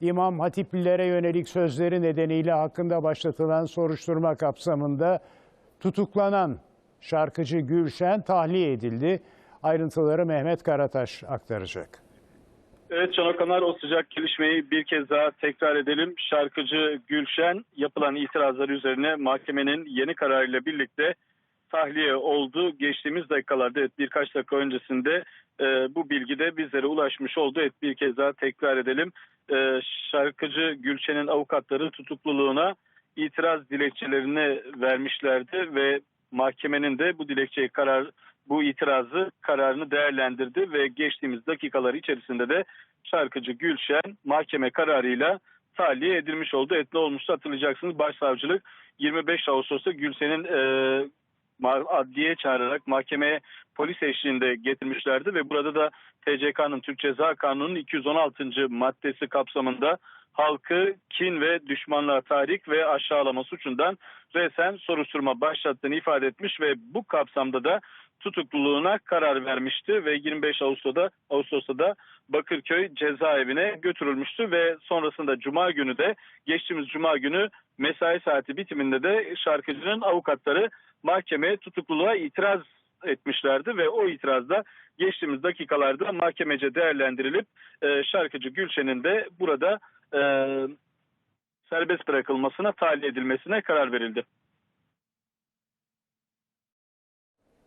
İmam Hatiplilere yönelik sözleri nedeniyle hakkında başlatılan soruşturma kapsamında tutuklanan şarkıcı Gülşen tahliye edildi. Ayrıntıları Mehmet Karataş aktaracak. Evet Okanar o sıcak gelişmeyi bir kez daha tekrar edelim. Şarkıcı Gülşen yapılan itirazlar üzerine mahkemenin yeni kararıyla birlikte tahliye oldu. Geçtiğimiz dakikalarda evet, birkaç dakika öncesinde e, bu bilgi de bizlere ulaşmış oldu. Evet, bir kez daha tekrar edelim. E, şarkıcı Gülşen'in avukatları tutukluluğuna itiraz dilekçelerini vermişlerdi ve mahkemenin de bu dilekçeyi karar bu itirazı kararını değerlendirdi ve geçtiğimiz dakikalar içerisinde de şarkıcı Gülşen mahkeme kararıyla tahliye edilmiş oldu. Etli olmuştu hatırlayacaksınız. Başsavcılık 25 Ağustos'ta Gülşen'in e, adliyeye çağırarak mahkemeye polis eşliğinde getirmişlerdi ve burada da TCK'nın Türk Ceza Kanunu'nun 216. maddesi kapsamında halkı kin ve düşmanlığa tahrik ve aşağılama suçundan resen soruşturma başlattığını ifade etmiş ve bu kapsamda da tutukluluğuna karar vermişti ve 25 Ağustos'ta Ağustos'ta da Bakırköy cezaevine götürülmüştü ve sonrasında cuma günü de geçtiğimiz cuma günü mesai saati bitiminde de şarkıcının avukatları mahkemeye tutukluluğa itiraz etmişlerdi ve o itirazda geçtiğimiz dakikalarda mahkemece değerlendirilip e, şarkıcı Gülşen'in de burada e, serbest bırakılmasına, tahliye edilmesine karar verildi.